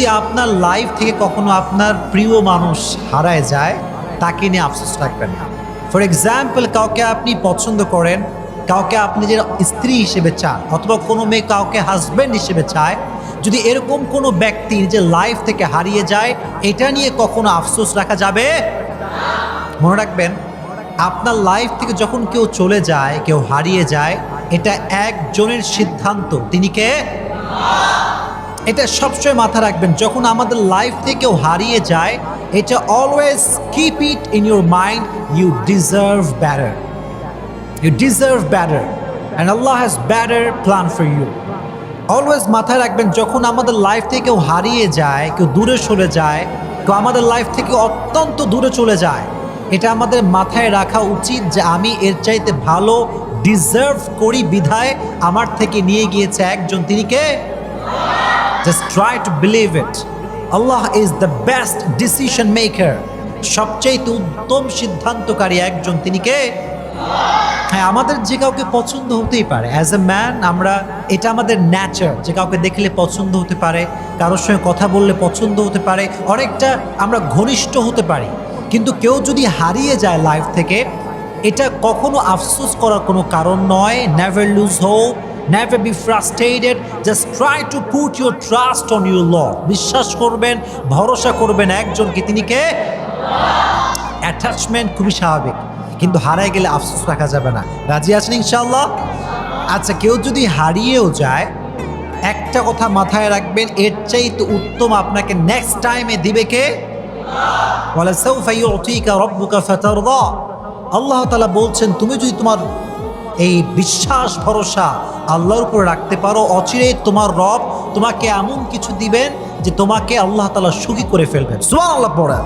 যদি আপনার লাইফ থেকে কখনো আপনার প্রিয় মানুষ হারায় যায়, তাকে নিয়ে আফসোস রাখবেন না। ফর এক্সাম্পল কাউকে আপনি পছন্দ করেন, কাউকে আপনি যে স্ত্রী হিসেবে চান, অথবা কোনো মেয়ে কাউকে হাজব্যান্ড হিসেবে চায়, যদি এরকম কোনো ব্যক্তি নিজের লাইফ থেকে হারিয়ে যায়, এটা নিয়ে কখনো আফসোস রাখা যাবে? মনে রাখবেন, আপনার লাইফ থেকে যখন কেউ চলে যায়, কেউ হারিয়ে যায়, এটা একজনের সিদ্ধান্ত। তিনি কে? এটা সবসময় মাথা রাখবেন, যখন আমাদের লাইফ থেকে কেউ হারিয়ে যায়, এটা always keep it in your mind you deserve better you deserve better and Allah has better plan for you always মাথায় রাখবেন, যখন আমাদের লাইফ থেকে কেউ হারিয়ে যায়, কেউ দূরে সরে যায়, কেউ আমাদের লাইফ থেকে অত্যন্ত দূরে চলে যায়, এটা আমাদের মাথায় রাখা উচিত যে আমি এর চাইতে ভালো ডিজার্ভ করি বিধায় আমার থেকে নিয়ে গিয়েছে একজন, তিনি কে? Just try to believe it Allah is the best decision maker সবচেয়ে উত্তম সিদ্ধান্তকারী একজন তিনি কে? হ্যাঁ আমাদের যে কাউকে পছন্দ হতেই পারে। অ্যাজ এ ম্যান আমরা, এটা আমাদের ন্যাচার যে কাউকে দেখলে পছন্দ হতে পারে, কারোর সঙ্গে কথা বললে পছন্দ হতে পারে, অনেকটা আমরা ঘনিষ্ঠ হতে পারি। কিন্তু কেউ যদি হারিয়ে যায় লাইফ থেকে, এটা কখনো আফসোস করার কোনো কারণ নয় never lose hope never be frustrated just try to put your trust on your lord বিশ্বাস করবেন, ভরসা করবেন একজনকে, তিনি কে? অ্যাটাচমেন্ট খুবই স্বাভাবিক। কিন্তু হারায় গেলে আফসোস রাখা যাবে না। রাজি আছেন ইনশাল্লাহ আচ্ছা কেউ যদি হারিয়েও যায়, একটা কথা মাথায় রাখবেন, এর চাইতে উত্তম আপনাকে নেক্সট টাইমে দিবে কে? বলে সৌফা ইউতিকা রব্বুকা ফাতারদা। আল্লাহ তাআলা বলছেন, তুমি যদি তোমার এই বিশ্বাস, ভরসা আল্লাহর উপরে রাখতে পারো। অচিরেই তোমার রব তোমাকে এমন কিছু দিবেন যে তোমাকে আল্লাহ তালা সুখী করে ফেলবেন। সুবহানাল্লাহ পড়া